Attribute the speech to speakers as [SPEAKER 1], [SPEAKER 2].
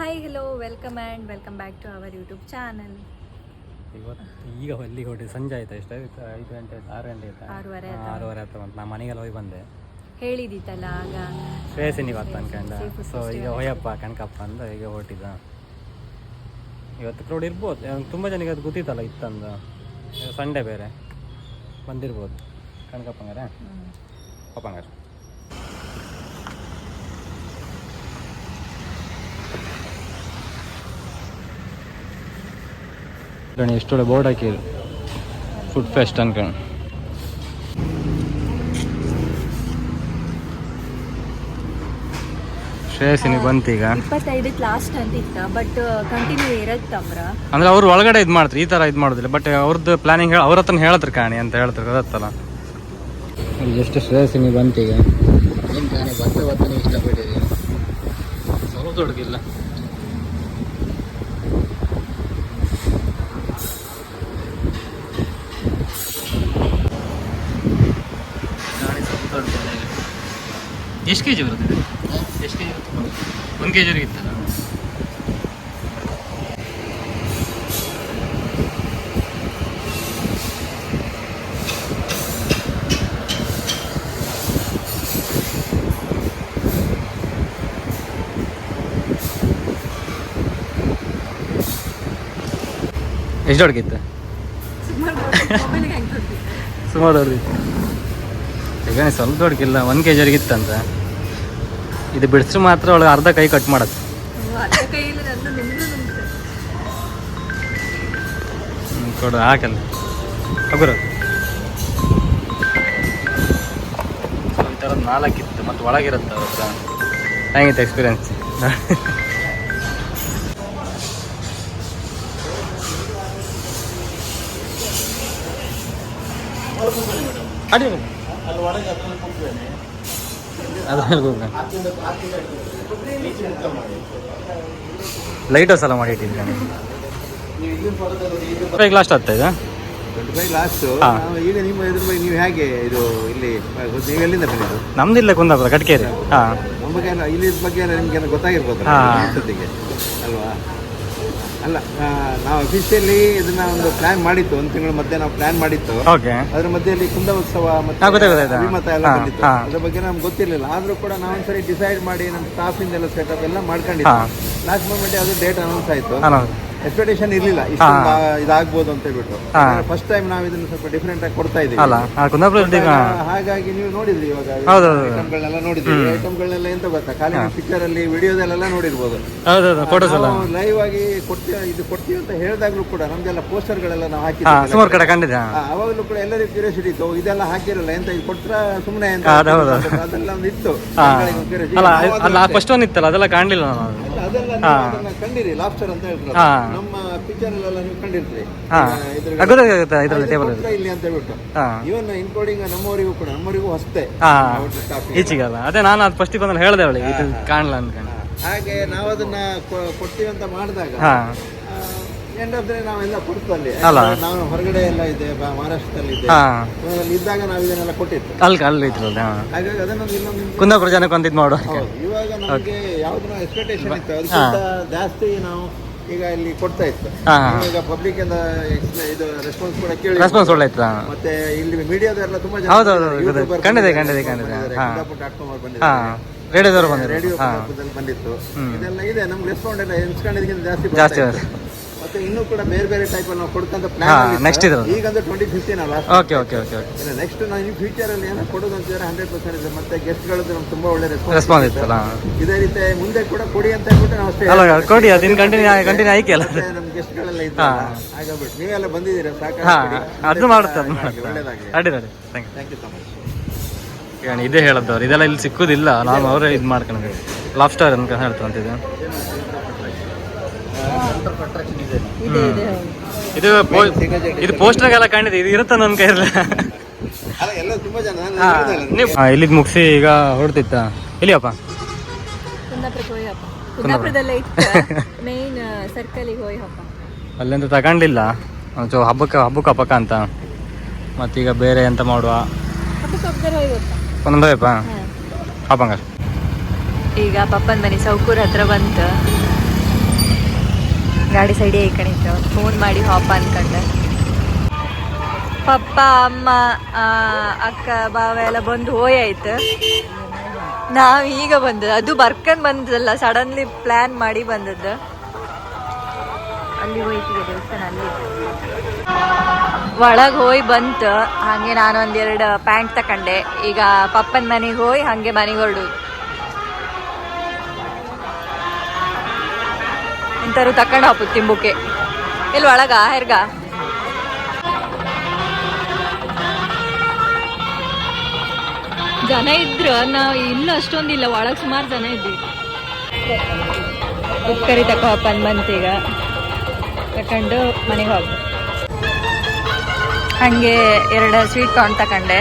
[SPEAKER 1] Hi hello welcome and welcome back to our YouTube channel
[SPEAKER 2] ಇವತ್ತು ಈಗ ಅಲ್ಲಿಗೆ ಹೊಡೆ ಸಂಜೆ ಆಯ್ತಾ ಎಷ್ಟು ಆಯ್ತು ಐದು ಗಂಟೆ ಆಯ್ತು ಆರು ಗಂಟೆ ಆಯ್ತಾ?
[SPEAKER 1] ಆರೂವರೆ ಆಯ್ತಾ?
[SPEAKER 2] ಆರೂವರೆ ಆಯ್ತು ಅಂತ ನಾ ಮನೆಗೆಲ್ಲ ಹೋಗಿ ಬಂದೆ.
[SPEAKER 1] ಹೇಳಿದಿತ್ತಲ್ಲ ಆಗ?
[SPEAKER 2] ಶ್ರೇಯಸಿನಿ ಇವತ್ತು ಅನ್ಕೊಂಡ? ಸೊ ಈಗ. ಹೋಯಪ್ಪ ಕನಕಪ್ಪ ಅಂದ ಈಗ ಹೊಟ್ಟಿದ ಇವತ್ತು ಕ್ರೌಡ್ ಇರ್ಬೋದು. ತುಂಬ ಜನಕ್ಕೆ ಅದು ಗೊತ್ತಿತ್ತಲ್ಲ ಇತ್ತಂದು. ಸಂಡೇ ಬೇರೆ. ಬಂದಿರ್ಬೋದು. ಕನಕಪ್ಪಂಗಾರೆ? ಪಪ್ಪಂಗಾರ ಗಣಿ ಎಷ್ಟೊಳ್ಳೆ ಬೋರ್ಡ್ ಹಾಕಿದ್ರು. ಫುಡ್ ಫೆಸ್ಟ್ ಅನ್ಕೊಂಡು ಶ್ರೇಯಸಿನಿ ಬಂತೀಗ?
[SPEAKER 1] ಇಪ್ಪತ್ತೈದಕ್ಕೆ ಲಾಸ್ಟ್ ಅಂತ ಇತ್ತ ಬಟ್ ಕಂಟಿನ್ಯೂ ಇರತ್ತಮ್ರ
[SPEAKER 2] ಅಂದ್ರೆ ಅವ್ರು ಒಳಗಡೆ ಇದು ಮಾಡ್ತಾರೆ ಈ ಥರ ಇದು ಮಾಡೋದಿಲ್ಲ ಬಟ್ ಅವ್ರದ್ದು ಪ್ಲಾನಿಂಗ್ ಅವ್ರ ಹತ್ರ ಹೇಳ್ತಾರೆ ಕಾಣಿ ಅಂತ ಹೇಳ್ತಾರೆ ಗೊತ್ತಲ್ಲ ಎಷ್ಟು ಶ್ರೇಯಸಿನಿ ಬಂತೀಗ? ಏನು ಕಾಣಿ ಬಂತ ಬತ್ತನೇ ಇಷ್ಟಪಟ್ಟಿದ್ದೀನಿ ಸ್ವಲ್ಪ ದೊಡ್ಡದಿಲ್ಲ ಎಷ್ಟು ಕೆ ಜಿ ಬರುತ್ತೆ ಎಷ್ಟು ಕೆ ಜಿ ಒಂದು ಕೆ ಜಿ ಇತ್ತಲ್ಲ? ಎಷ್ಟು ದೊಡ್ಡಗಿತ್ತು ಸುಮಾರು ದೊಡ್ಡದಿತ್ತು ಈಗ ಸ್ವಲ್ಪ ದೊಡ್ಡಗಿಲ್ಲ ಒಂದು ಕೆ ಜಿಗಿತ್ತಂತ ಇದು ಬಿಡಿಸ್ರೆ ಮಾತ್ರ ಒಳಗೆ ಅರ್ಧ ಕೈ ಕಟ್ ಮಾಡತ್ತೆ
[SPEAKER 1] ಕೈಯಲ್ಲಿ ನಂದು ನಿಮ್ದು ನಿಮ್ದು
[SPEAKER 2] ಹ್ಮ್, ಕೊಡು ಹಾಕಲ್ಲ ಹಗುರ ಸೊ ಈ ಥರದ್ದು ನಾಲ್ಕಿತ್ತು ಮತ್ತು ಒಳಗಿರುತ್ತೆ ಅವ್ರ ಹತ್ರ ಹೆಂಗಿತ್ತು ಎಕ್ಸ್ಪೀರಿಯನ್ಸ್ ಅಡಿ ಅದ್ರಲ್ಲಿ ಹೋಗ ಲೈಟ್ ಎಲ್ಲ ಮಾಡಿ ಇಟ್ಟಿದ್ದೀನಿ ಲಾಸ್ಟ್ ಆಗ್ತಾ ಇದೆ?
[SPEAKER 3] ಲಾಸ್ಟ್. ಈಗ ನಿಮ್ಮ ಬಗ್ಗೆ ನೀವು ಹೇಗೆ ಇದು ಇಲ್ಲಿ ನೀವು ಎಲ್ಲಿಂದ ಬಂದಿದ್ದು?
[SPEAKER 2] ನಮ್ದಿಲ್ಲ ಕುಂದಾಪುರ ಕಟ್ಕೇರಿ. ಹಾಂ.
[SPEAKER 3] ನಮ್ಮ ಬಗ್ಗೆ ಇಲ್ಲಿ ಬಗ್ಗೆ ನಿಮ್ಗೆ ಗೊತ್ತಾಗಿರ್ಬೋದು ಅಲ್ವಾ? ಅಲ್ಲ ನಾವು ಅಫಿಷಿಯಲಿ ಇದನ್ನ ಒಂದು ಪ್ಲಾನ್ ಮಾಡಿತ್ತು ಒಂದು ತಿಂಗಳ ಮಧ್ಯೆ ನಾವು ಪ್ಲಾನ್ ಮಾಡಿತ್ತು.
[SPEAKER 2] ಓಕೆ
[SPEAKER 3] ಅದ್ರ ಮಧ್ಯೆಯಲ್ಲಿ ಕುಂದ ಉತ್ಸವ ಮತ್ತೆ
[SPEAKER 2] ಗೊತ್ತಾಯ್ತು, ಗೊತ್ತಾಯ್ತು.
[SPEAKER 3] ಅಭಿಮತ ಎಲ್ಲ
[SPEAKER 2] ಹಾ,
[SPEAKER 3] ಬಂದಿತ್ತು.
[SPEAKER 2] ಹಾ.
[SPEAKER 3] ಅದ್ರ ಬಗ್ಗೆ ನಮ್ಗೆ ಗೊತ್ತಿರಲಿಲ್ಲ. ಆದ್ರೂ ಕೂಡ ನಾವು ಒಂದ್ಸರಿ ಡಿಸೈಡ್ ಮಾಡಿ ನಮ್ಮ ಸ್ಟಾಫ್ ಎಲ್ಲ ಸೆಟಪ್ ಎಲ್ಲ ಮಾಡ್ಕೊಂಡಿದ್ವಿ. ಲಾಸ್ಟ್ ಮೂಮೆಂಟ್ ಅದು ಡೇಟ್ ಅನೌನ್ಸ್ ಆಯ್ತು. ಎಕ್ಸ್ಪೆಕ್ಟೇಷನ್ ಇರಲಿಲ್ಲ. ಇದಾಗ್ಬೋದು ಅಂತ ಹೇಳ್ಬಿಟ್ಟು. ಫಸ್ಟ್ ಟೈಮ್ ನಾವು ಇದನ್ನ ಸ್ವಲ್ಪ ಡಿಫ್ರೆಂಟ್ ಆಗಿ ಕೊಡ್ತಾ ಇದೀವಿ
[SPEAKER 2] ಅಲ್ಲ ಕುಂದಾಪುರ
[SPEAKER 3] ಹಾಗಾಗಿ- ನೀವು ನೋಡಿದ್ರಿ ಇವಾಗ. ಐಟಮ್ಗಳನ್ನೆಲ್ಲ ನೋಡಿದ್ರಿ. ಐಟಮ್ಗಳನ್ನೆಲ್ಲ ಎಂತ ಗೊತ್ತಾ? ಖಾಲಿ ಪಿಕ್ಚರ್ ಅಲ್ಲಿ ವಿಡಿಯೋದಲ್ಲೆಲ್ಲ ನೋಡಿರ್ಬೋದು. ಲೈವ್ ಆಗಿ ಕೊಡ್ತೀವಿ ಇದು ಕೊಡ್ತೀವಿ ಅಂತ ಹೇಳಿದಾಗ್ಲೂ ಕೂಡ ನಮ್ದೆಲ್ಲ ಪೋಸ್ಟರ್ ಗಳೆಲ್ಲ ನಾವು ಹಾಕಿದ್ವಿ.
[SPEAKER 2] ಸುಮಾರು ಕಡೆ ಕಂಡಿದ್ದೆ
[SPEAKER 3] ಅವಾಗಲೂ ಕೂಡ ಎಲ್ಲರಿಗೂ ಕ್ಯೂರಿಯಾಸಿಟಿ ಇತ್ತು ಇದೆಲ್ಲ ಹಾಕಿರಲ್ಲ ಎಂತ ಇದು ಕೊಟ್ರ ಸುಮ್ಮನೆ ಅಂತ. ಅದೆಲ್ಲ ಒಂದು ಇತ್ತು.
[SPEAKER 2] ಅಲ್ಲ ಫಸ್ಟ್ ಒಂದು ಇತ್ತಲ್ಲ ಅದೆಲ್ಲ ಕಾಣಲಿಲ್ಲ
[SPEAKER 3] ಅದನ್ನ ಕಂಡಿರಿ ಲಾಬ್ಸ್ಟರ್ ಅಂತ ಹೇಳ್ತಾರೆ ನಮ್ಮ ಪಿಕ್ಚರ್ ನೀವು ಕಂಡಿರ್ತೀರಿ.
[SPEAKER 2] ಇದರಲ್ಲಿ ಟೇಬಲ್
[SPEAKER 3] ಇಲ್ಲಿ ಅಂತ ಹೇಳ್ಬಿಟ್ಟು. ಇವನ್ ಇನ್ಕ್ಲೂಡಿಂಗ್ ನಮ್ಮವರಿಗೂ ಕೂಡ ನಮ್ಮವರಿಗೂ ಅಷ್ಟೇ
[SPEAKER 2] ಹಾಂ.
[SPEAKER 3] ಅವ್ರ
[SPEAKER 2] ಈಚೆಗಲ್ಲ. ಅದೇ ನಾನು ಅದು ಫಸ್ಟ್ ಹೇಳ್ದೆ ಹೇಳಿದೆ ಅವಳಿಗೆ ಇದು ಕಾಣಲ್ಲ ಅನ್ಕೊಂಡು.
[SPEAKER 3] ಹಾಗೆ ನಾವು ಅದನ್ನ ಕೊಡ್ತೀವಿ ಅಂತ ಮಾಡಿದಾಗ ಎಂಡ್ ಆಫ್ ನಾವೆಲ್ಲ ಕೊಡ್ತು ಅಲ್ಲ. ನಾವು ಹೊರಗಡೆ ಎಲ್ಲ ಇದೆ ಬ- ಮಹಾರಾಷ್ಟ್ರದಲ್ಲಿ ಇದೆ. ಅಲ್ಲಿ ಇದ್ದಾಗ ನಾವು ಇದನ್ನೆಲ್ಲ ಕೊಟ್ಟಿತ್ತು
[SPEAKER 2] ಅಲ್ಲಿ ಅಲ್ಲಿ ಇದ್ರಲ್ಲ ಹಾಂ.
[SPEAKER 3] ಹಾಗಾಗಿ ಅದನ್ನೊಂದು ಇನ್ನೊಂದು
[SPEAKER 2] ಕುಂದಾಪುರ ಜನಕ್ಕೆ ಒಂದು ಇದು ಮಾಡುವ
[SPEAKER 3] ಇವಾಗ ನಮಗೆ ಯಾವ್ದು ಎಕ್ಸ್ಪೆಕ್ಟೇಷನ್ ಇತ್ತು. ಅದಕ್ಕಿಂತ ಜಾಸ್ತಿ ನಾವು ಈಗ ಇಲ್ಲಿ ಕೊಡ್ತಾ ಇತ್ತು. ಈಗ ಪಬ್ಲಿಕ್ ಇಂದ ಇದು ರೆಸ್ಪಾನ್ಸ್ ಕೂಡ ಕೇಳಿ.
[SPEAKER 2] ರೆಸ್ಪಾನ್ಸ್ ಒಳ್ಳೆ ಇತ್ತು
[SPEAKER 3] ಮತ್ತೆ ಇಲ್ಲಿ ಮೀಡಿಯಾದವರೆಲ್ಲ ತುಂಬಾ ಜನ
[SPEAKER 2] ಖಂಡಿತ, ಖಂಡಿತ, ಖಂಡಿತ.
[SPEAKER 3] ಬಂದಿದ್ದಾರೆ, ಡಾಟ್ ಕಾಮ್ ಅವ್ರು ಬಂದಿದ್ದಾರೆ.
[SPEAKER 2] ಹಾಂ. ರೇಡಿಯೋದವ್ರು
[SPEAKER 3] ರೇಡಿಯೋ
[SPEAKER 2] ಹಾಂ.
[SPEAKER 3] ಬಂದಿತ್ತು. ಇದೆಲ್ಲ ಇದೆ. ನಮ್ಗೆ ರೆಸ್ಪಾಂಡ್ ಎಲ್ಲ ಎನ್ಸ್ಕೊಂಡಿದ್ದಕ್ಕಿಂತ ಜಾಸ್ತಿ
[SPEAKER 2] ಜಾಸ್ತಿ.
[SPEAKER 3] ಮತ್ತೆ ಇನ್ನೂ ಕೂಡ ಬೇರೆ ಬೇರೆ ಟೈಪ್ ಅಲ್ಲಿ ನಾವು ಕೊಡ್ತಂತ ಪ್ಲಾನ್
[SPEAKER 2] ನೆಕ್ಸ್ಟ್ ಇದ್ರದ್ದು.
[SPEAKER 3] ಈಗ ಅಂದ್ರೆ ಟ್ವೆಂಟಿ ಫಿಫ್ಟೀನ್ ಅಲ್ಲ?
[SPEAKER 2] Okay okay okay okay
[SPEAKER 3] next ನಾನು ಈ ಫ್ಯೂಚರ್ ಅಲ್ಲಿ ಏನೋ ಕೊಡೋದು ಅಂತಿದ್ರೆ ಹಂಡ್ರೆಡ್ ಪರ್ಸೆಂಟ್ ಇದೆ. ಮತ್ತೆ ಗೆಸ್ಟ್ಗಳು ಗಳದ್ದು ನಮ್ಗೆ ತುಂಬಾ ಒಳ್ಳೆ
[SPEAKER 2] ರೆಸ್ಪಾನ್ಸ್ ಇತ್ತಲ್ಲ?
[SPEAKER 3] ಇದೇ ರೀತಿ ಮುಂದೆ ಕೂಡ ಕೊಡಿ ಅಂತ ಹೇಳ್ಬಿಟ್ಟು ನಾವು ಅಷ್ಟೇ
[SPEAKER 2] ಅಲ್ಲ ಕೊಡಿ ಅದನ್ನ ಕಂಟಿನ್ಯೂ ಕಂಟಿನ್ಯೂ ಆಯ್ಕೆ ಅಲ್ಲ.
[SPEAKER 3] ನಮ್ಮ ನಮ್ ಗೆಸ್ಟ್ ಗಳೆಲ್ಲ ಇದ್ದಾರೆ ಹಾಗಾಗ್ಬಿಟ್ಟು ನೀವೆಲ್ಲ ಬಂದಿದ್ದೀರಾ? ಸಾಕು
[SPEAKER 2] ಅದು
[SPEAKER 3] ಮಾಡ್ತಾರೆ
[SPEAKER 2] ಅಡ್ಡಿ ಅಡ್ಡಿ thank
[SPEAKER 3] thank you so much
[SPEAKER 2] you ಇದೇ ಹೇಳದ್ದವ್ರು ಇದೆಲ್ಲ ಇಲ್ಲಿ ಸಿಕ್ಕುದಿಲ್ಲ. ನಾನು ಅವರೇ ಇದು ಮಾಡ್ಕೊಂಡು ಸ್ಟಾರ್ ಅಂತ ಹೇಳ್ತಾರಂತಿದ್ದು
[SPEAKER 1] ಇದೆ ಇದೆ ಹೌದು.
[SPEAKER 2] ಇದು ಪೋ- ಇದು ಪೋಸ್ಟರ್ಗೆಲ್ಲ ಕಂಡಿದೆ ಇದು ಇರುತ್ತೆ ನನ್ನ ಕೈಯಲ್ಲಿ?
[SPEAKER 3] ಅಲ್ಲ ಎಲ್ಲ ತುಂಬಾ ಜನ ನಾನು ಹೇಳ್ದೆ ಅಲ್ಲ,
[SPEAKER 2] ನೀವು ಇಲ್ಲಿದ್ ಮುಗಿಸಿ ಈಗ ಹೊರಡ್ತಿತ್ತ. ಇಲ್ಲಿಯಪ್ಪ
[SPEAKER 1] ಕುಂದಾಪುರಕ್ಕೆ ಹೋಗಿ ಹಬ್ಬ ಕುಂದಾಪುರದಲ್ಲೇ ಇತ್ತು. ಮೇನ್ ಸರ್ಕಲಿಗೆ ಹೋಗಿ ಹಬ್ಬ
[SPEAKER 2] ಅಲ್ಲಿಂದ ತಗೊಂಡಿಲ್ಲ. ಒಂಚೂರು ಹಬ್ಬಕ್ಕೆ ಹಬ್ಬಕ್ಕೆ ಹಬ್ಬಕ್ಕ ಅಂತ. ಮತ್ತೀಗ ಬೇರೆ ಎಂತ ಮಾಡುವ?
[SPEAKER 1] ಹಬ್ಬಕ್ಕೆ ಹಬ್ಬದಲ್ಲಿ ಹೋಗಿ ಗೊತ್ತಾ
[SPEAKER 2] ಒಂದೊಂದು ಹೋಯಪ್ಪ
[SPEAKER 1] ಹಾಂ.
[SPEAKER 2] ಹಬ್ಬಂಗ
[SPEAKER 1] ಈಗ ಪಪ್ಪನ ಮನೆ ಸೌಕೂರ್ ಹತ್ರ ಬಂತು. ಗಾಡಿ ಸೈಡೇ ಈ ಕಡೆ ಫೋನ್ ಮಾಡಿ ಹಾಪ ಅನ್ಕಂಡೆ. ಪಪ್ಪ, ಅಮ್ಮ ಅಕ್ಕ ಬಾವ ಎಲ್ಲ ಬಂದು ಹೋಯಾಯ್ತು. ನಾವ್ ಈಗ ಬಂದದ್ದು. ಅದು ಬರ್ಕನ್ ಬಂದದಲ್ಲ ಸಡನ್ಲಿ ಪ್ಲಾನ್ ಮಾಡಿ ಬಂದದ್ದು. ಅಲ್ಲಿ ಹೋಯ್ತಿಗೆ ದೇವಸ್ಥಾನ, ಅಲ್ಲಿ ಒಳಗೆ ಹೋಗಿ ಬಂತು. ಹಾಗೆ ನಾನು ಒಂದೆರಡು ಪ್ಯಾಂಟ್ ತಕೊಂಡೆ. ಈಗ ಪಪ್ಪನ ಮನೆಗೆ ಹೋಗಿ ಹಾಗೆ ಮನೆಗೆ ಇಂಥವ್ರು ತಕೊಂಡು ಹಾಪು ತಿಂಬುಕೆ. ಇಲ್ಲಿ ಒಳಗ ಹೆರ್ಗ? ಜನ ಇದ್ರ ನಾವು ಇಲ್ಲ ಅಷ್ಟೊಂದಿಲ್ಲ ಒಳಗೆ ಸುಮಾರು ಜನ ಇದ್ವಿ. ಉಪ್ಕರಿ ತಕೋ ಹಾಪನ್ ಬಂತೀಗ ತಕೊಂಡು ಮನೆಗೆ ಹೋಗಿ. ಹಂಗೆ ಎರಡು ಸ್ವೀಟ್ ಕಾರ್ನ್ ತಕೊಂಡೆ.